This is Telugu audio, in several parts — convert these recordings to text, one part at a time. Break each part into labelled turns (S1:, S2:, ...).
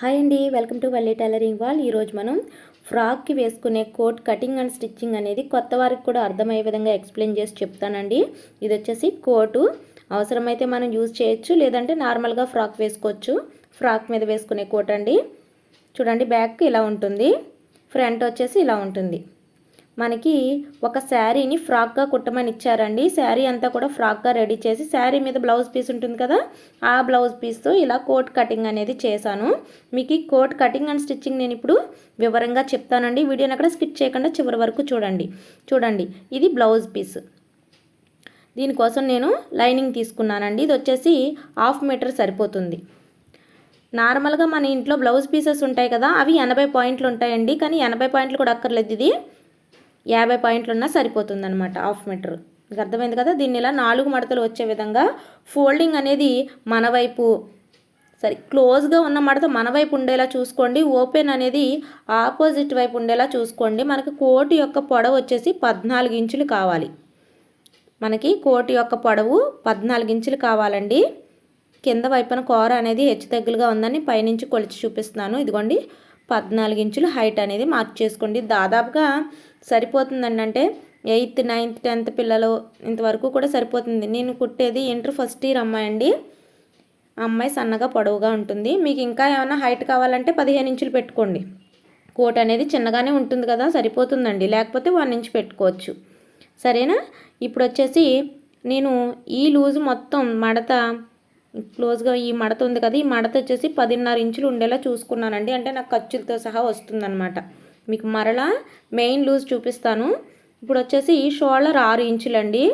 S1: హాయ్ అండి welcome to Valli tailoring wall. ఈరోజు మనం ఫ్రాక్కి వేసుకునే కోట్ కటింగ్ అండ్ స్టిచ్చింగ్ అనేది కొత్త వారికి కూడా అర్థమయ్యే విధంగా ఎక్స్ప్లెయిన్ చేసి చెప్తానండి. ఇది వచ్చేసి కోటు. అవసరమైతే మనం యూజ్ చేయొచ్చు లేదంటే నార్మల్గా ఫ్రాక్ వేసుకోవచ్చు. ఫ్రాక్ మీద వేసుకునే కోట్ అండి చూడండి బ్యాక్ ఇలా ఉంటుంది. ఫ్రంట్ వచ్చేసి ఇలా ఉంటుంది. మనకి ఒక శారీని ఫ్రాక్గా కుట్టమని ఇచ్చారండి. శారీ అంతా కూడా ఫ్రాక్గా రెడీ చేసి శారీ మీద బ్లౌజ్ పీస్ ఉంటుంది కదా ఆ బ్లౌజ్ పీస్తో ఇలా కోట్ కటింగ్ అనేది చేశాను. మీకు ఈ కోట్ కటింగ్ అండ్ స్టిచ్చింగ్ నేను ఇప్పుడు వివరంగా చెప్తానండి. వీడియోని అక్కడ స్కిప్ చేయకుండా చివరి వరకు చూడండి. చూడండి ఇది బ్లౌజ్ పీస్. దీనికోసం నేను లైనింగ్ తీసుకున్నానండి. ఇది వచ్చేసి హాఫ్ మీటర్ సరిపోతుంది. నార్మల్గా మన ఇంట్లో బ్లౌజ్ పీసెస్ ఉంటాయి కదా అవి ఎనభై పాయింట్లు ఉంటాయండి. కానీ ఎనభై పాయింట్లు కూడా అక్కర్లేదు ఇది. యాభై పాయింట్లు ఉన్నా సరిపోతుంది అనమాట హాఫ్ మీటర్. మీకు అర్థమైంది కదా? దీన్ని ఇలా నాలుగు మడతలు వచ్చే విధంగా ఫోల్డింగ్ అనేది మన వైపు సరే క్లోజ్గా ఉన్న మడత మన వైపు ఉండేలా చూసుకోండి. ఓపెన్ అనేది ఆపోజిట్ వైపు ఉండేలా చూసుకోండి. మనకి కోటి యొక్క పొడవు వచ్చేసి పద్నాలుగు ఇంచులు కావాలి. మనకి కోటి యొక్క పొడవు పద్నాలుగు ఇంచులు కావాలండి. కింద వైపున కూర అనేది హెచ్చు తగ్గులుగా ఉందని పైనుంచి కొలిచి చూపిస్తున్నాను. ఇదిగోండి పద్నాలుగు ఇంచులు హైట్ అనేది మార్క్ చేసుకోండి. దాదాపుగా సరిపోతుందండి అంటే ఎయిత్ నైన్త్ టెన్త్ పిల్లలు ఇంతవరకు కూడా సరిపోతుంది. నేను కుట్టేది ఇంటర్ ఫస్ట్ ఇయర్ అమ్మాయి అండి. అమ్మాయి సన్నగా పొడవుగా ఉంటుంది. మీకు ఇంకా ఏమైనా హైట్ కావాలంటే పదిహేను ఇంచులు పెట్టుకోండి. కోట్ అనేది చిన్నగానే ఉంటుంది కదా సరిపోతుందండి. లేకపోతే వన్ ఇంచ్ పెట్టుకోవచ్చు. సరేనా? ఇప్పుడు వచ్చేసి నేను ఈ లూజ్ మొత్తం మడత క్లోజ్గా ఈ మడత ఉంది కదా ఈ మడత వచ్చేసి పదిన్నర ఇంచులు ఉండేలా చూసుకున్నానండి. అంటే నాకు ఖర్చులతో సహా వస్తుందన్నమాట. మీకు మరలా మెయిన్ లూజ్ చూపిస్తాను. ఇప్పుడు వచ్చేసి ఈ షోల్డర్ ఆరు ఇంచులండి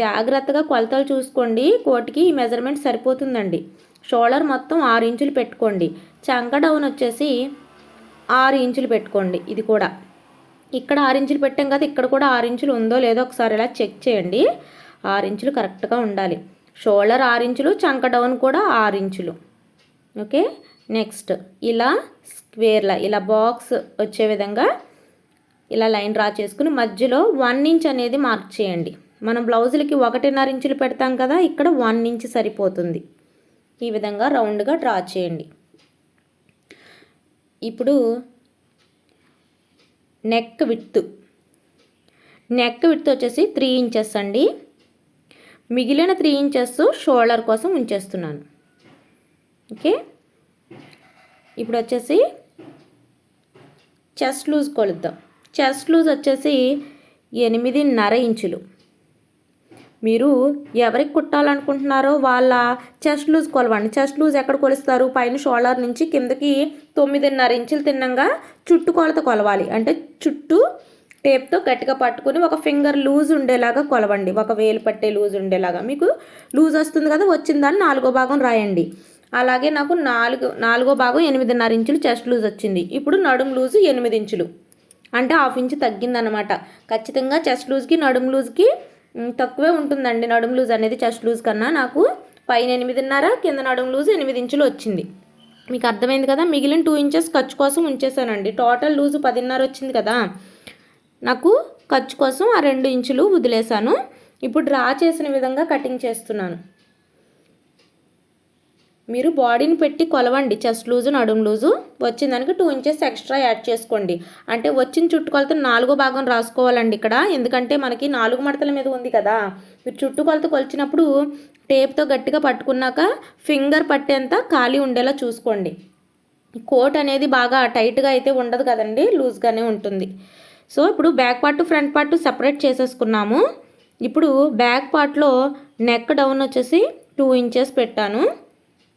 S1: జాగ్రత్తగా కొలతలు చూసుకోండి. కోటికి ఈ మెజర్మెంట్ సరిపోతుందండి. షోల్డర్ మొత్తం ఆరు ఇంచులు పెట్టుకోండి. చంక డౌన్ వచ్చేసి ఆరు ఇంచులు పెట్టుకోండి. ఇది కూడా. ఇక్కడ ఆరు ఇంచులు పెట్టాం కదా ఇక్కడ కూడా ఆరు ఇంచులు ఉందో లేదో ఒకసారి ఇలా చెక్ చేయండి. ఆరు ఇంచులు కరెక్ట్గా ఉండాలి. షోల్డర్ ఆరు ఇంచులు చంక డౌన్ కూడా ఆరు ఇంచులు ఓకే? నెక్స్ట్ ఇలా స్క్వేర్లా ఇలా బాక్స్ వచ్చే విధంగా ఇలా లైన్ డ్రా చేసుకుని మధ్యలో వన్ ఇంచ్ అనేది మార్క్ చేయండి. మనం బ్లౌజులకి ఒకటిన్నర ఇంచులు పెడతాం కదా ఇక్కడ వన్ ఇంచ్ సరిపోతుంది. ఈ విధంగా రౌండ్గా డ్రా చేయండి. ఇప్పుడు నెక్ విత్ నెక్ విత్ వచ్చేసి త్రీ ఇంచెస్ అండి. మిగిలిన త్రీ ఇంచెస్ షోల్డర్ కోసం ఉంచేస్తున్నాను. ఓకే ఇప్పుడు వచ్చేసి చెస్ట్ లూజ్ కొలుద్దాం. చెస్ట్ లూజ్ వచ్చేసి ఎనిమిదిన్నర ఇంచులు. మీరు ఎవరికి కుట్టాలనుకుంటున్నారో వాళ్ళ చెస్ట్ లూజ్ కొలవండి. చెస్ట్ లూజ్ ఎక్కడ కొలుస్తారు? పైన షోల్డర్ నుంచి కిందకి తొమ్మిదిన్నర ఇంచులు తిన్నంగా చుట్టు కొలత కొలవాలి. అంటే చుట్టూ టేప్తో గట్టిగా పట్టుకుని ఒక ఫింగర్ లూజ్ ఉండేలాగా కొలవండి. ఒక వేలు పట్టే లూజ్ ఉండేలాగా. మీకు లూజ్ వస్తుంది కదా వచ్చిందని నాలుగో భాగం రాయండి. అలాగే నాకు నాలుగు నాలుగో భాగం ఎనిమిదిన్నర ఇంచులు చెస్ట్ లూజ్ వచ్చింది. ఇప్పుడు నడుము లూజు ఎనిమిది ఇంచులు. అంటే హాఫ్ ఇంచు తగ్గిందనమాట ఖచ్చితంగా చెస్ట్ లూజ్కి నడుము లూజ్కి తక్కువే ఉంటుందండి. నడుము లూజ్ అనేది చెస్ట్ లూజ్ కన్నా నాకు పైన ఎనిమిదిన్నర కింద నడుము లూజ్ ఎనిమిది ఇంచులు వచ్చింది. మీకు అర్థమైంది కదా? మిగిలిన టూ ఇంచెస్ ఖర్చు కోసం ఉంచేసానండి టోటల్ లూజు పదిన్నర వచ్చింది కదా? నాకు ఖర్చు కోసం ఆ రెండు ఇంచులు వదిలేశాను. ఇప్పుడు డ్రా చేసిన విధంగా కటింగ్ చేస్తున్నాను. మీరు బాడీని పెట్టి కొలవండి. చెస్ట్ లూజు నడుము లూజు వచ్చిన దానికి టూ ఇంచెస్ ఎక్స్ట్రా యాడ్ చేసుకోండి. అంటే వచ్చిన చుట్టుకొలత నాలుగో భాగం రాసుకోవాలండి ఇక్కడ. ఎందుకంటే మనకి నాలుగు మడతల మీద ఉంది కదా. మీరు చుట్టుకొలత కొలిచినప్పుడు టేప్తో గట్టిగా పట్టుకున్నాక ఫింగర్ పట్టేంత ఖాళీ ఉండేలా చూసుకోండి. కోట్ అనేది బాగా టైట్గా అయితే ఉండదు కదండి. లూజ్గానే ఉంటుంది. సో ఇప్పుడు back part front part separate చేసేసుకున్నాము. ఇప్పుడు బ్యాక్ పార్ట్లో నెక్ డౌన్ వచ్చేసి టూ ఇంచెస్ పెట్టాను.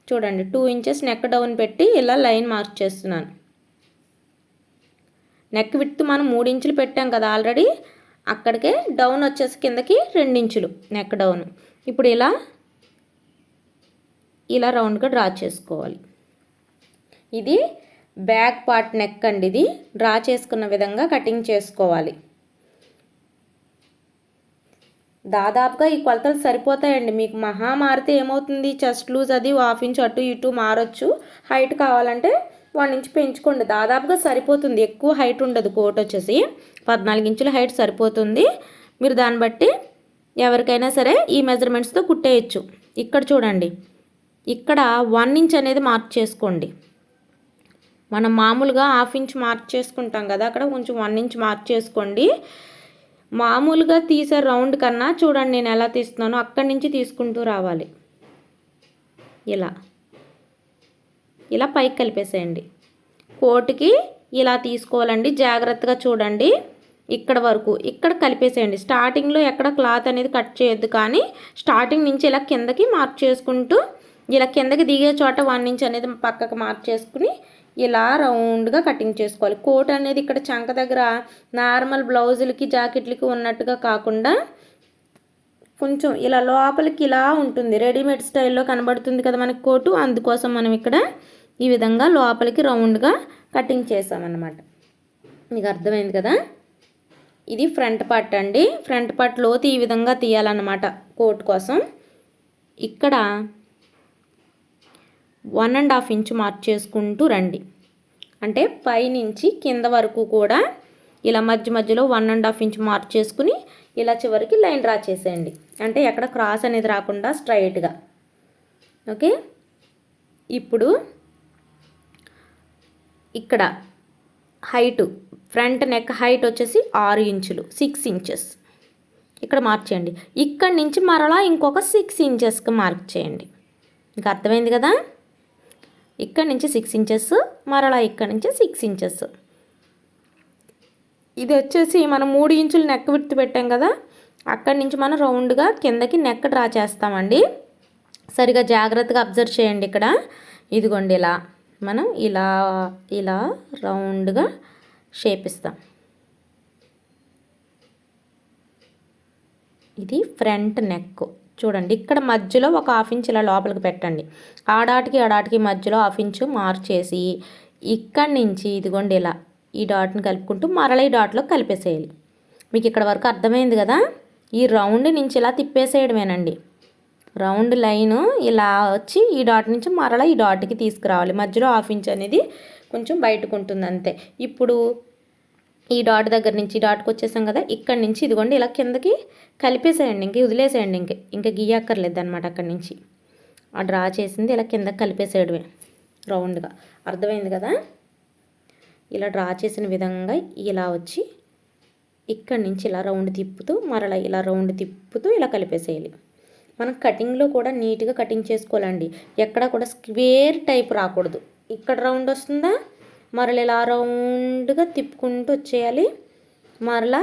S1: చూడండి టూ ఇంచెస్ నెక్ డౌన్ పెట్టి ఇలా లైన్ మార్క్ చేస్తున్నాను. నెక్ విత్ మనం మూడు ఇంచులు పెట్టాం కదా ఆల్రెడీ అక్కడికే డౌన్ వచ్చేసి కిందకి ఇంచులు నెక్ డౌన్ ఇప్పుడు ఇలా ఇలా రౌండ్గా డ్రా చేసుకోవాలి. ఇది బ్యాక్ పార్ట్ నెక్ అండి ఇది. డ్రా చేసుకున్న విధంగా కటింగ్ చేసుకోవాలి. దాదాపుగా ఈ కొలతలు సరిపోతాయండి. మీకు మహా మారితే ఏమవుతుంది? చెస్ట్ లూజ్ అది హాఫ్ ఇంచ్ అటు ఇటు మారొచ్చు. హైట్ కావాలంటే వన్ ఇంచ్ పెంచుకోండి. దాదాపుగా సరిపోతుంది. ఎక్కువ హైట్ ఉండదు కోట్ వచ్చేసి. పద్నాలుగు ఇంచుల హైట్ సరిపోతుంది. మీరు దాన్ని బట్టి ఎవరికైనా సరే ఈ మెజర్మెంట్స్తో కుట్టేయచ్చు. ఇక్కడ చూడండి. ఇక్కడ వన్ ఇంచ్ అనేది మార్క్ చేసుకోండి. మనం మామూలుగా హాఫ్ ఇంచ్ మార్క్ చేసుకుంటాం కదా అక్కడ కొంచెం వన్ ఇంచ్ మార్క్ చేసుకోండి. మామూలుగా తీసే రౌండ్ కన్నా చూడండి నేను ఎలా తీస్తున్నానో అక్కడి నుంచి తీసుకుంటూ రావాలి. ఇలా. ఇలా పైకి కలిపేసేయండి. కోటికి ఇలా తీసుకోవాలండి. జాగ్రత్తగా చూడండి. ఇక్కడ వరకు. ఇక్కడ కలిపేసేయండి. స్టార్టింగ్లో ఎక్కడ క్లాత్ అనేది కట్ చేయొద్దు కానీ స్టార్టింగ్ నుంచి ఇలా కిందకి మార్క్ చేసుకుంటూ ఇలా కిందకి దిగే చోట వన్ ఇంచ్ అనేది పక్కకు మార్క్ చేసుకుని ఇలా రౌండ్గా కటింగ్ చేసుకోవాలి. కోట్ అనేది ఇక్కడ చంక దగ్గర నార్మల్ బ్లౌజులకి జాకెట్లకి ఉన్నట్టుగా కాకుండా కొంచెం ఇలా లోపలికి ఇలా ఉంటుంది. రెడీమేడ్ స్టైల్లో కనబడుతుంది కదా మనకి కోటు. అందుకోసం మనం ఇక్కడ ఈ విధంగా లోపలికి రౌండ్గా కటింగ్ చేసామన్నమాట. మీకు అర్థమైంది కదా? ఇది ఫ్రంట్ పార్ట్ అండి. ఫ్రంట్ పార్ట్ లోతు ఈ విధంగా తీయాలన్నమాట కోట్ కోసం. ఇక్కడ one and half inch mark చేసుకుంటూ రండి. అంటే పైనుంచి కింద వరకు కూడా ఇలా మధ్య మధ్యలో one and half inch mark చేసుకుని ఇలా చివరికి లైన్ డ్రా చేసేయండి. అంటే ఎక్కడ క్రాస్ అనేది రాకుండా స్ట్రైట్గా. ఓకే? ఇప్పుడు ఇక్కడ హైటు ఫ్రంట్ నెక్ హైట్ వచ్చేసి ఆరు ఇంచులు సిక్స్ ఇంచెస్. ఇక్కడ మార్క్ చేయండి. ఇక్కడి నుంచి మరలా ఇంకొక సిక్స్ ఇంచెస్కి మార్క్ చేయండి. ఇంకా అర్థమైంది కదా? ఇక్కడ నుంచి సిక్స్ ఇంచెస్ మరలా ఇక్కడ నుంచి సిక్స్ ఇంచెస్ ఇది వచ్చేసి మనం మూడు ఇంచులు నెక్ విడ్త్ పెట్టాం కదా అక్కడి నుంచి మనం రౌండ్గా కిందకి నెక్ డ్రా చేస్తామండి. సరిగా జాగ్రత్తగా అబ్జర్వ్ చేయండి ఇక్కడ. ఇదిగోండి ఇలా మనం ఇలా ఇలా రౌండ్గా షేప్ ఇస్తాం ఇది ఫ్రంట్ నెక్ చూడండి. ఇక్కడ మధ్యలో ఒక హాఫ్ ఇంచ్ ఇలా లోపలికి పెట్టండి. ఆడాటికి ఆడాటికి మధ్యలో హాఫ్ ఇంచు మార్చేసి ఇక్కడి నుంచి ఇదిగోండి ఇలా ఈ డాట్ని కలుపుకుంటూ మరల ఈ డాట్లో కలిపేసేయాలి. మీకు ఇక్కడ వరకు అర్థమైంది కదా? ఈ రౌండ్ నుంచి ఇలా తిప్పేసేయడమేనండి. రౌండ్ లైను ఇలా వచ్చి ఈ డాట్ నుంచి మరలా ఈ డాట్కి తీసుకురావాలి. మధ్యలో హాఫ్ ఇంచ్ అనేది కొంచెం బయటకు ఉంటుంది అంతే ఇప్పుడు ఈ డాట్ దగ్గర నుంచి డాట్కి వచ్చేసాం కదా ఇక్కడి నుంచి ఇదిగోండి ఇలా కిందకి కలిపేసేయండి ఇంక వదిలేసేయండి ఇంక ఇంకా గీయక్కర్లేదు అనమాట అక్కడి నుంచి. ఆ డ్రా చేసింది ఇలా కిందకి కలిపేసేయడమే రౌండ్గా. అర్థమైంది కదా? ఇలా డ్రా చేసిన విధంగా ఇలా వచ్చి ఇక్కడి నుంచి ఇలా రౌండ్ తిప్పుతూ మరలా ఇలా రౌండ్ తిప్పుతూ ఇలా కలిపేసేయాలి. మనం కటింగ్లో కూడా నీట్గా కటింగ్ చేసుకోవాలండి. ఎక్కడ కూడా స్క్వేర్ టైప్ రాకూడదు. ఇక్కడ రౌండ్ వస్తుందా? మరలా ఇలా రౌండ్గా తిప్పుకుంటూ వచ్చేయాలి. మరలా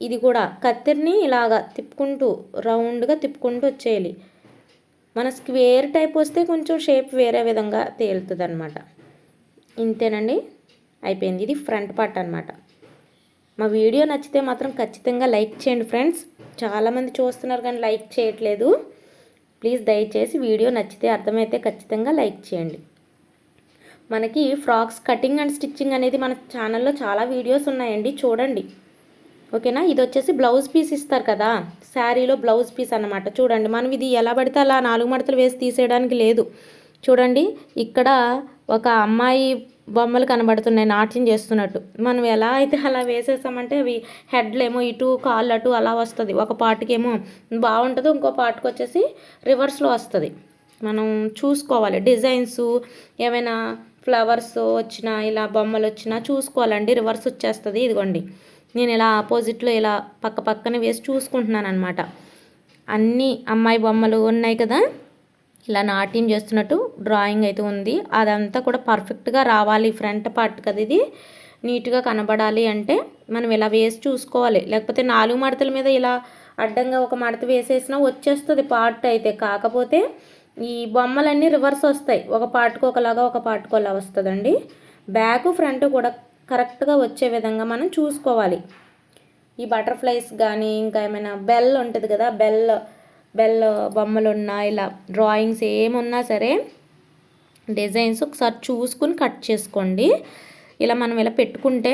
S1: ఇది కూడా కత్తిరిని ఇలాగా తిప్పుకుంటూ రౌండ్గా తిప్పుకుంటూ వచ్చేయాలి. మన స్క్వేర్ టైప్ వస్తే కొంచెం షేప్ వేరే విధంగా తేలుతుంది అనమాట ఇంతేనండి. అయిపోయింది. ఇది ఫ్రంట్ పార్ట్ అనమాట మా వీడియో నచ్చితే మాత్రం ఖచ్చితంగా లైక్ చేయండి ఫ్రెండ్స్. చాలామంది చూస్తున్నారు కానీ లైక్ చేయట్లేదు. ప్లీజ్ దయచేసి వీడియో నచ్చితే అర్థమైతే ఖచ్చితంగా లైక్ చేయండి. మనకి ఫ్రాక్స్ కటింగ్ అండ్ స్టిచ్చింగ్ అనేది మన ఛానల్లో చాలా వీడియోస్ ఉన్నాయండి చూడండి. ఓకేనా? ఇది వచ్చేసి బ్లౌజ్ పీస్ ఇస్తారు కదా? శారీలో బ్లౌజ్ పీస్ అన్నమాట. చూడండి మనం ఇది ఎలా పడితే అలా నాలుగు మడతలు వేసి తీసేయడానికి లేదు. చూడండి ఇక్కడ ఒక అమ్మాయి బొమ్మలు కనబడుతున్నాయి నాట్యం చేస్తున్నట్టు. మనం ఎలా అయితే అలా వేసేసామంటే అవి హెడ్లేమో ఇటు కాళ్ళు అటు అలా వస్తుంది. ఒక పార్ట్కి బాగుంటుంది ఇంకో పార్ట్కి వచ్చేసి రివర్స్లో వస్తుంది. మనం చూసుకోవాలి. డిజైన్స్ ఏమైనా ఫ్లవర్స్ వచ్చినా ఇలా బొమ్మలు వచ్చినా చూసుకోవాలండి. రివర్స్ వచ్చేస్తుంది. ఇదిగోండి. నేను ఇలా ఆపోజిట్లో ఇలా పక్క పక్కన వేసి చూసుకుంటున్నాను అనమాట అన్నీ అమ్మాయి బొమ్మలు ఉన్నాయి కదా? ఇలా నాట్యం చేస్తున్నట్టు డ్రాయింగ్ అయితే ఉంది. అదంతా కూడా పర్ఫెక్ట్గా రావాలి. ఫ్రంట్ పార్ట్ కదా ఇది. నీట్గా కనబడాలి అంటే మనం ఇలా వేసి చూసుకోవాలి. లేకపోతే నాలుగు మడతల మీద ఇలా అడ్డంగా ఒక మడత వేసేసినా వచ్చేస్తుంది పార్ట్ అయితే. కాకపోతే ఈ బొమ్మలన్నీ రివర్స్ వస్తాయి. ఒక పార్ట్కి ఒకలాగా ఒక పార్ట్కి అలా వస్తుందండి. బ్యాక్ ఫ్రంట్ కూడా కరెక్ట్గా వచ్చే విధంగా మనం చూసుకోవాలి. ఈ బటర్ఫ్లైస్ కానీ ఇంకా ఏమైనా బెల్ ఉంటుంది కదా బెల్ బెల్ బొమ్మలు ఉన్నా ఇలా డ్రాయింగ్స్ ఏమున్నా సరే డిజైన్స్ ఒకసారి చూసుకుని కట్ చేసుకోండి. ఇలా మనం ఇలా పెట్టుకుంటే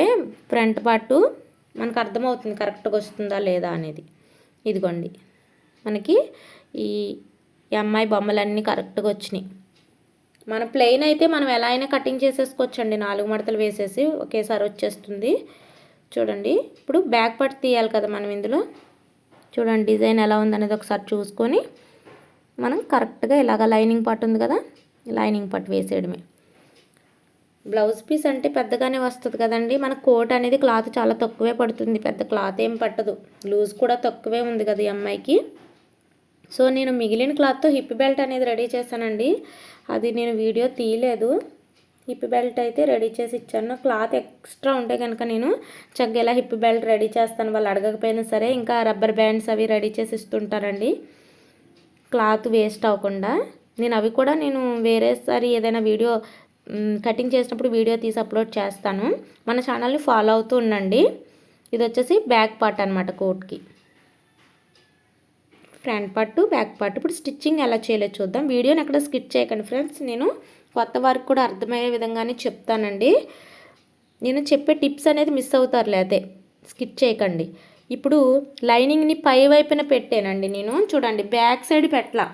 S1: ఫ్రంట్ పార్ట్ మనకు అర్థమవుతుంది కరెక్ట్గా వస్తుందా లేదా అనేది. ఇదిగోండి. మనకి ఈ ఈ అమ్మాయి బొమ్మలన్నీ కరెక్ట్గా వచ్చినాయి. మన ప్లెయిన్ అయితే మనం ఎలా అయినా కటింగ్ చేసేసుకోవచ్చండి. నాలుగు మడతలు వేసేసి ఒకేసారి వచ్చేస్తుంది. చూడండి ఇప్పుడు బ్యాక్ పార్ట్ తీయాలి కదా మనం ఇందులో. చూడండి డిజైన్ ఎలా ఉందనేది ఒకసారి చూసుకొని మనం కరెక్ట్గా ఇలాగ లైనింగ్ పార్ట్ ఉంది కదా లైనింగ్ పార్ట్ వేసేయడమే. బ్లౌజ్ పీస్ అంటే పెద్దగానే వస్తుంది కదండి. మన కోట్ అనేది క్లాత్ చాలా తక్కువే పడుతుంది. పెద్ద క్లాత్ ఏం పట్టదు. లూజ్ కూడా తక్కువే ఉంది కదా ఈ అమ్మాయికి. సో నేను మిగిలిన క్లాత్తో హిప్ బెల్ట్ అనేది రెడీ చేశానండి. అది నేను వీడియో తీయలేదు. హిప్ బెల్ట్ అయితే రెడీ చేసి ఇచ్చాను. క్లాత్ ఎక్స్ట్రా ఉంటే కనుక నేను చక్కగా హిప్ బెల్ట్ రెడీ చేస్తాను. వాళ్ళు అడగకపోయినా సరే ఇంకా రబ్బర్ బ్యాండ్స్ అవి రెడీ చేసి ఇస్తుంటారండి. క్లాత్ వేస్ట్ అవ్వకుండా. నేను అవి కూడా నేను వేరేసారి ఏదైనా వీడియో కటింగ్ చేసినప్పుడు వీడియో తీసి అప్లోడ్ చేస్తాను. మన ఛానల్ని ఫాలో అవుతూ ఉండండి. ఇది వచ్చేసి బ్యాక్ పార్ట్ అనమాట కోట్కి. Front part back part. ఇప్పుడు స్టిచ్చింగ్ ఎలా చేయలేదు చూద్దాం. వీడియోని అక్కడ స్కిట్ చేయకండి ఫ్రెండ్స్. నేను కొత్త వారికి కూడా అర్థమయ్యే విధంగానే చెప్తానండి. నేను చెప్పే టిప్స్ అనేది మిస్ అవుతారు లేతే స్కిట్ చేయకండి. ఇప్పుడు లైనింగ్ని పై వైపున పెట్టానండి నేను. చూడండి బ్యాక్ సైడ్ పెట్టలా.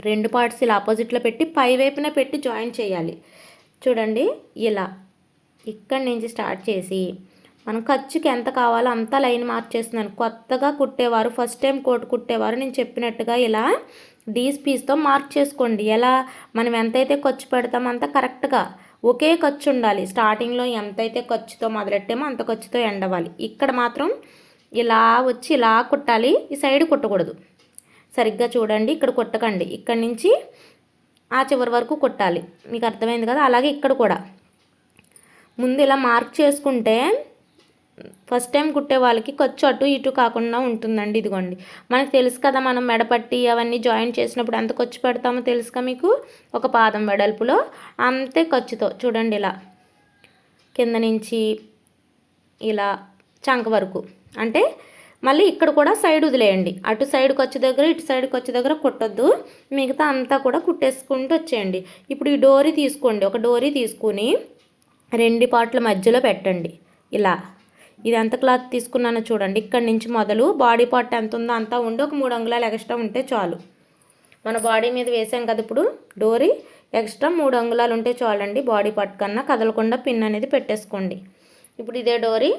S1: రెండు పార్ట్స్ ఇలా ఆపోజిట్లో పెట్టి పై వైపున పెట్టి జాయిన్ చేయాలి. చూడండి ఇలా. ఇక్కడి నుంచి స్టార్ట్ చేసి మనం ఖర్చుకి ఎంత కావాలో అంత లైన్ మార్చేస్తున్నాను. కొత్తగా కుట్టేవారు ఫస్ట్ టైం కోటు కుట్టేవారు నేను చెప్పినట్టుగా ఇలా డీస్ పీస్తో మార్క్ చేసుకోండి. ఎలా? మనం ఎంతైతే ఖర్చు పెడతామో అంత కరెక్ట్గా ఒకే ఖర్చు ఉండాలి. స్టార్టింగ్లో ఎంతైతే ఖర్చుతో మొదలెట్టామో అంత ఖర్చుతో ఎండవాలి ఇక్కడ మాత్రం ఇలా వచ్చి ఇలా కుట్టాలి. ఈ సైడ్ కుట్టకూడదు. సరిగ్గా చూడండి ఇక్కడ కుట్టకండి. ఇక్కడ నుంచి ఆ చివరి వరకు కుట్టాలి. మీకు అర్థమైంది కదా? అలాగే ఇక్కడ కూడా. ముందు ఇలా మార్క్ చేసుకుంటే ఫస్ట్ టైం కుట్టే వాళ్ళకి ఖర్చు అటు ఇటు కాకుండా ఉంటుందండి ఇదిగోండి. మనకు తెలుసు కదా మనం మెడపట్టి అవన్నీ జాయిన్ చేసినప్పుడు ఎంత ఖర్చు పెడతామో తెలుసుగా మీకు? ఒక పాదం వెడల్పులో అంతే ఖర్చుతో. చూడండి ఇలా. కింద నుంచి ఇలా చంక వరకు. అంటే మళ్ళీ ఇక్కడ కూడా సైడ్ వదిలేయండి. అటు సైడ్కి వచ్చే దగ్గర ఇటు సైడ్కి వచ్చే దగ్గర కుట్టొద్దు. మిగతా అంతా కూడా కుట్టేసుకుంటూ వచ్చేయండి. ఇప్పుడు ఈ డోరీ తీసుకోండి. ఒక డోరీ తీసుకుని రెండు పాటల మధ్యలో పెట్టండి. ఇలా. ఇది ఎంత క్లాత్ తీసుకున్నానో చూడండి. ఇక్కడి నుంచి మొదలు బాడీ పార్ట్ ఎంత ఉందో అంతా ఉండి ఒక మూడు అంగుళాలు ఎక్స్ట్రా ఉంటే చాలు. మన బాడీ మీద వేసాం కదా ఇప్పుడు డోరీ. ఎక్స్ట్రా మూడు అంగుళాలు ఉంటే చాలండి బాడీ పార్ట్ కన్నా. కదలకుండా పిన్ అనేది పెట్టేసుకోండి. ఇప్పుడు ఇదే డోరీ.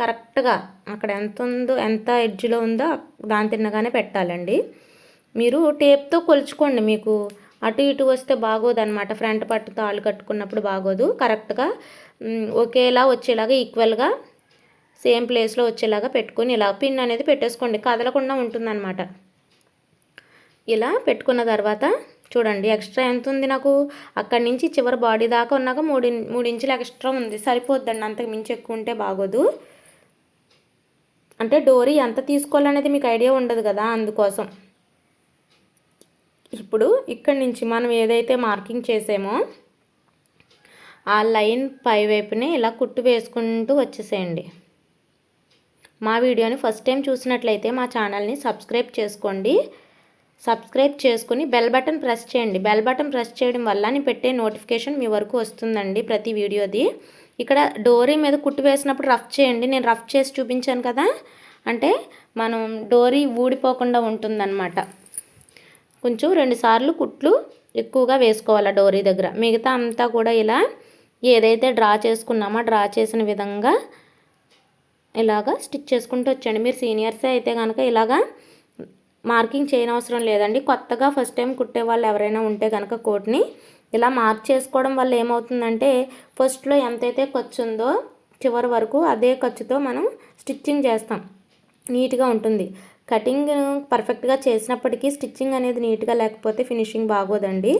S1: కరెక్ట్గా అక్కడ ఎంత ఉందో ఎంత ఎడ్జ్లో ఉందో దాని తిన్నగానే పెట్టాలండి. మీరు టేప్తో కొలుచుకోండి మీకు. అటు ఇటు వస్తే బాగోదు అనమాట ఫ్రంట్ పట్టుతో ఆలు కట్టుకున్నప్పుడు బాగోదు. కరెక్ట్గా ఒకేలా వచ్చేలాగా ఈక్వల్గా సేమ్ ప్లేస్లో వచ్చేలాగా పెట్టుకొని ఇలా పిన్ అనేది పెట్టేసుకోండి. కదలకుండా ఉంటుందన్నమాట. ఇలా పెట్టుకున్న తర్వాత చూడండి ఎక్స్ట్రా ఎంత ఉంది నాకు? అక్కడి నుంచి చివరి బాడీ దాకా ఉన్నాక మూడు మూడు ఇంచులు ఎక్స్ట్రా ఉంది. సరిపోద్దండి అంతకు మించి ఎక్కువ ఉంటే బాగోదు. అంటే డోరీ ఎంత తీసుకోవాలనేది మీకు ఐడియా ఉండదు కదా అందుకోసం. ఇప్పుడు ఇక్కడి నుంచి మనం ఏదైతే మార్కింగ్ చేసామో ఆ లైన్ పై వైపునే ఇలా కుట్టు వేసుకుంటూ వచ్చేసేయండి. మా వీడియోని ఫస్ట్ టైం చూసినట్లయితే మా ఛానల్ని సబ్స్క్రైబ్ చేసుకోండి. సబ్స్క్రైబ్ చేసుకుని బెల్ బటన్ ప్రెస్ చేయండి. బెల్ బటన్ ప్రెస్ చేయడం వల్ల నేను పెట్టే నోటిఫికేషన్ మీ వరకు వస్తుందండి ప్రతి వీడియోది. ఇక్కడ డోరీ మీద కుట్టు వేసినప్పుడు రఫ్ చేయండి. నేను రఫ్ చేసి చూపించాను కదా. అంటే మనం డోరీ ఊడిపోకుండా ఉంటుందన్నమాట. కొంచెం రెండుసార్లు కుట్లు ఎక్కువగా వేసుకోవాలి డోరీ దగ్గర. మిగతా అంతా కూడా ఇలా ఏదైతే డ్రా చేసుకున్నామో డ్రా చేసిన విధంగా ఇలాగా స్టిచ్ చేసుకుంటూ వచ్చండి మీరు సీనియర్సే అయితే కనుక ఇలాగా మార్కింగ్ చేయనవసరం లేదండి. కొత్తగా ఫస్ట్ టైం కుట్టే వాళ్ళు ఎవరైనా ఉంటే కనుక కోట్ని ఇలా మార్క్ చేసుకోవడం వల్ల ఏమవుతుందంటే ఫస్ట్లో ఎంతైతే ఖర్చు ఉందో చివరి వరకు అదే ఖర్చుతో మనం స్టిచ్చింగ్ చేస్తాం. నీట్గా ఉంటుంది. కటింగ్ పర్ఫెక్ట్గా చేసినప్పటికీ స్టిచ్చింగ్ అనేది నీట్గా లేకపోతే ఫినిషింగ్ బాగోదండి.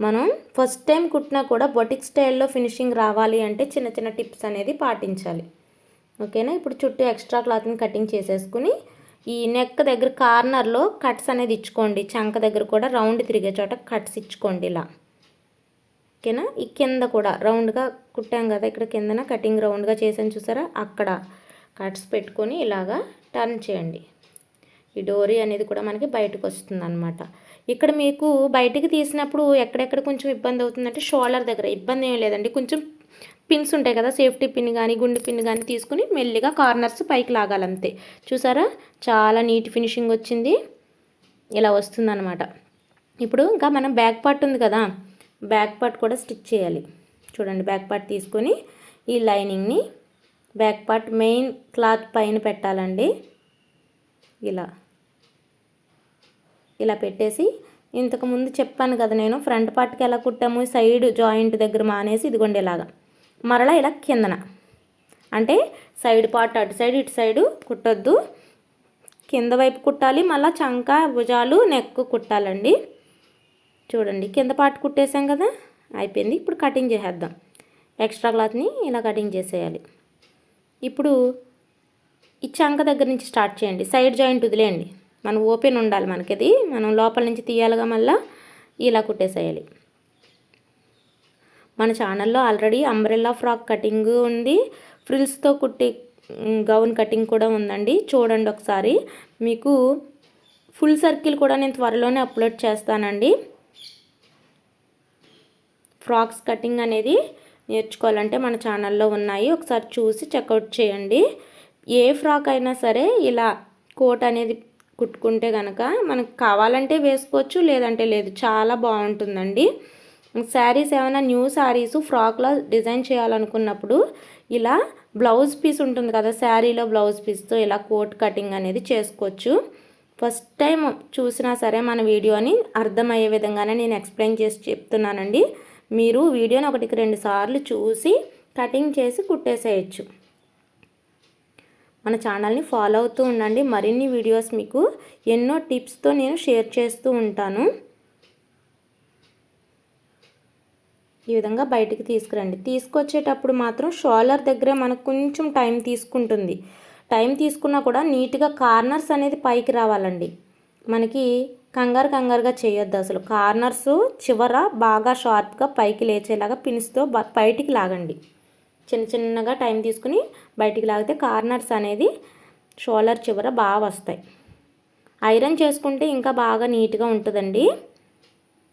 S1: మనం ఫస్ట్ టైం కుట్టినా కూడా బొటిక్ స్టైల్లో ఫినిషింగ్ రావాలి అంటే చిన్న చిన్న టిప్స్ అనేది పాటించాలి. ఓకేనా? ఇప్పుడు చుట్టూ ఎక్స్ట్రా క్లాత్ని కటింగ్ చేసేసుకుని ఈ నెక్ దగ్గర కార్నర్లో కట్స్ అనేది ఇచ్చుకోండి. చంక దగ్గర కూడా రౌండ్ తిరిగే చోట కట్స్ ఇచ్చుకోండి ఇలా. ఓకేనా? ఈ కింద కూడా రౌండ్గా కుట్టాం కదా ఇక్కడ కిందన కటింగ్ రౌండ్గా చేసాను చూసారా? అక్కడ కట్స్ పెట్టుకొని ఇలాగా టర్న్ చేయండి. ఈ డోరీ అనేది కూడా మనకి బయటకు వస్తుంది అనమాట ఇక్కడ మీకు బయటికి తీసినప్పుడు ఎక్కడెక్కడ కొంచెం ఇబ్బంది అవుతుందంటే షోల్డర్ దగ్గర. ఇబ్బంది ఏం లేదండి. కొంచెం పిన్స్ ఉంటాయి కదా సేఫ్టీ పిన్ కానీ గుండు పిన్ కానీ తీసుకుని మెల్లిగా కార్నర్స్ పైకి లాగాలంతే. చూసారా? చాలా నీట్ ఫినిషింగ్ వచ్చింది. ఇలా వస్తుందన్నమాట. ఇప్పుడు ఇంకా మనం బ్యాక్ పార్ట్ ఉంది కదా బ్యాక్ పార్ట్ కూడా స్టిచ్ చేయాలి. చూడండి బ్యాక్ పార్ట్ తీసుకొని ఈ లైనింగ్ని బ్యాక్ పార్ట్ మెయిన్ క్లాత్ పైన పెట్టాలండి. ఇలా. ఇలా పెట్టేసి ఇంతకు ముందు చెప్పాను కదా నేను ఫ్రంట్ పార్ట్కి ఎలా కుట్టాము సైడ్ జాయింట్ దగ్గర మానేసి ఇదిగోండి ఇలాగా. మరలా ఇలా కిందన. అంటే సైడ్ పార్ట్ అటు సైడ్ ఇటు సైడు కుట్టొద్దు. కింద వైపు కుట్టాలి మళ్ళీ చంక భుజాలు నెక్ కుట్టాలండి. చూడండి కింద పార్ట్ కుట్టేసాం కదా అయిపోయింది. ఇప్పుడు కటింగ్ చేసేద్దాం. ఎక్స్ట్రా క్లాత్ని ఇలా కటింగ్ చేసేయాలి. ఇప్పుడు ఈ చంక దగ్గర నుంచి స్టార్ట్ చేయండి. సైడ్ జాయింట్ వదిలేయండి. మనం ఓపెన్ ఉండాలి మనకి అది. మనం లోపల నుంచి తీయాలిగా మళ్ళీ ఇలా కుట్టేసేయాలి. మన ఛానల్లో ఆల్రెడీ అంబ్రెల్లా ఫ్రాక్ కటింగ్ ఉంది. ఫ్రిల్స్తో కుట్టి గౌన్ కటింగ్ కూడా ఉందండి. చూడండి ఒకసారి. మీకు ఫుల్ సర్కిల్ కూడా నేను త్వరలోనే అప్లోడ్ చేస్తానండి. ఫ్రాక్స్ కటింగ్ అనేది నేర్చుకోవాలంటే మన ఛానల్లో ఉన్నాయి. ఒకసారి చూసి చెక్అవుట్ చేయండి. ఏ ఫ్రాక్ అయినా సరే ఇలా కోట్ అనేది కుట్టుకుంటే కనుక మనకు కావాలంటే వేసుకోవచ్చు లేదంటే లేదు. చాలా బాగుంటుందండి. శారీస్ ఏమైనా న్యూ శారీస్ ఫ్రాక్లో డిజైన్ చేయాలనుకున్నప్పుడు ఇలా బ్లౌజ్ పీస్ ఉంటుంది కదా శారీలో బ్లౌజ్ పీస్తో ఇలా కోట్ కటింగ్ అనేది చేసుకోవచ్చు. ఫస్ట్ టైం చూసినా సరే మన వీడియోని అర్థమయ్యే విధంగానే నేను ఎక్స్ప్లెయిన్ చేసి చెప్తున్నానండి. మీరు వీడియోని ఒకటికి రెండు సార్లు చూసి కటింగ్ చేసి కుట్టేసేయచ్చు. మన ఛానల్ని ఫాలో అవుతూ ఉండండి. మరిన్ని వీడియోస్ మీకు ఎన్నో టిప్స్తో నేను షేర్ చేస్తూ ఉంటాను. ఈ విధంగా బయటికి తీసుకురండి. తీసుకొచ్చేటప్పుడు మాత్రం షోలర్ దగ్గరే మనకు కొంచెం టైం తీసుకుంటుంది. టైం తీసుకున్నా కూడా నీట్గా కార్నర్స్ అనేది పైకి రావాలండి. మనకి కంగారు కంగారుగా చేయొద్దు అసలు. కార్నర్స్ చివర బాగా షార్ప్గా పైకి లేచేలాగా పిన్స్తో బయటికి లాగండి. చిన్న చిన్నగా టైం తీసుకుని బయటికి లాగితే కార్నర్స్ అనేది షోలర్ చివర బాగా వస్తాయి. ఐరన్ చేసుకుంటే ఇంకా బాగా నీట్గా ఉంటుందండి.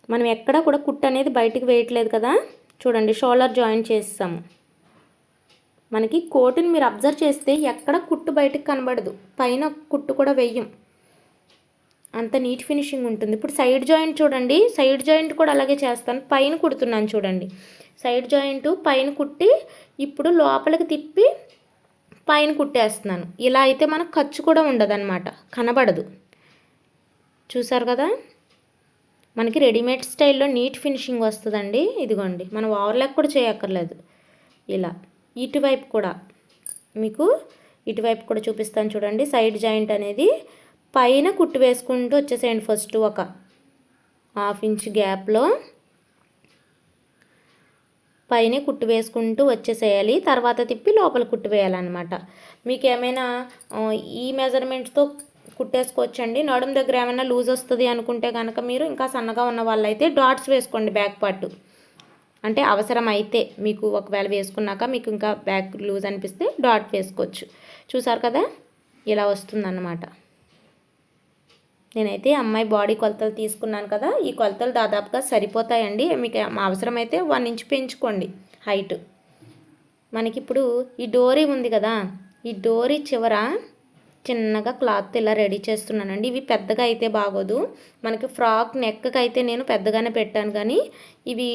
S1: మనం ఎక్కడా కూడా కుట్టు అనేది బయటికి వేయట్లేదు కదా? చూడండి షోల్డర్ జాయిన్ చేస్తాము మనకి కోటుని మీరు అబ్జర్వ్ చేస్తే ఎక్కడ కుట్టు బయటకు కనబడదు. పైన కుట్టు కూడా వెయ్యం అంత నీట్ ఫినిషింగ్ ఉంటుంది. ఇప్పుడు సైడ్ జాయింట్ చూడండి. సైడ్ జాయింట్ కూడా అలాగే చేస్తాను. పైన కుడుతున్నాను చూడండి. సైడ్ జాయింట్ పైన కుట్టి ఇప్పుడు లోపలికి తిప్పి పైన కుట్టేస్తున్నాను. ఇలా అయితే మనకు ఖర్చు కూడా ఉండదన్నమాట. కనబడదు. చూసారు కదా? మనకి రెడీమేడ్ స్టైల్లో నీట్ ఫినిషింగ్ వస్తుందండి. ఇదిగోండి మనం ఓవర్లాక్ కూడా చేయక్కర్లేదు. ఇలా ఇటువైపు కూడా మీకు ఇటువైపు కూడా చూపిస్తాను చూడండి. సైడ్ జాయింట్ అనేది పైన కుట్టు వేసుకుంటూ వచ్చేసేయండి ఫస్ట్ ఒక హాఫ్ ఇంచ్ గ్యాప్లో. పైన కుట్టు వేసుకుంటూ వచ్చేసేయాలి. తర్వాత తిప్పి లోపల కుట్టు వేయాలన్నమాట. మీకు ఏమైనా ఈ మెజర్మెంట్స్తో కుట్టేసుకోవచ్చండి. నడుము దగ్గర ఏమైనా లూజ్ వస్తుంది అనుకుంటే కనుక మీరు ఇంకా సన్నగా ఉన్న వాళ్ళైతే డాట్స్ వేసుకోండి బ్యాక్ పార్ట్. అంటే అవసరం అయితే మీకు ఒకవేళ వేసుకున్నాక మీకు ఇంకా బ్యాక్ లూజ్ అనిపిస్తే డాట్ వేసుకోవచ్చు. చూసారు కదా? ఇలా వస్తుందన్నమాట. నేనైతే అమ్మాయి బాడీ కొలతలు తీసుకున్నాను కదా ఈ కొలతలు దాదాపుగా సరిపోతాయండి. మీకు అవసరమైతే వన్ ఇంచ్ పెంచుకోండి హైట్. మనకిప్పుడు ఈ డోరీ ఉంది కదా ఈ డోరీ చివర చిన్నగా క్లాత్ ఇలా రెడీ చేస్తున్నానండి. ఇవి పెద్దగా అయితే బాగోదు. మనకి ఫ్రాక్ నెక్కి అయితే నేను పెద్దగానే పెట్టాను. కానీ ఇవి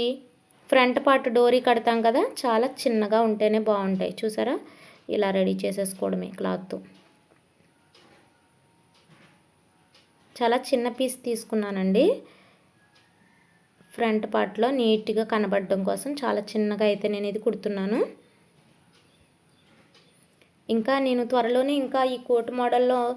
S1: ఫ్రంట్ పార్ట్ డోరీ కడతాం కదా చాలా చిన్నగా ఉంటేనే బాగుంటాయి. చూసారా? ఇలా రెడీ చేసేసుకోవడమే క్లాత్. చాలా చిన్న పీస్ తీసుకున్నానండి. ఫ్రంట్ పార్ట్లో నీట్గా కనబడడం కోసం చాలా చిన్నగా అయితే నేను ఇది కుడుతున్నాను. ఇంకా నేను త్వరలోనే ఇంకా ఈ కోట్ మోడల్లో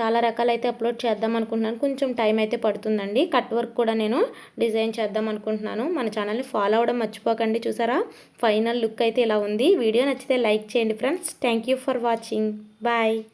S1: చాలా రకాలైతే అప్లోడ్ చేద్దాం అనుకుంటున్నాను. కొంచెం టైం అయితే పడుతుందండి. కట్ వర్క్ కూడా నేను డిజైన్ చేద్దాం అనుకుంటున్నాను. మన ఛానల్ని ఫాలో అవ్వడం మర్చిపోకండి. చూసారా? ఫైనల్ లుక్ అయితే ఇలా ఉంది. వీడియో నచ్చితే లైక్ చేయండి friends. Thank for watching. Bye.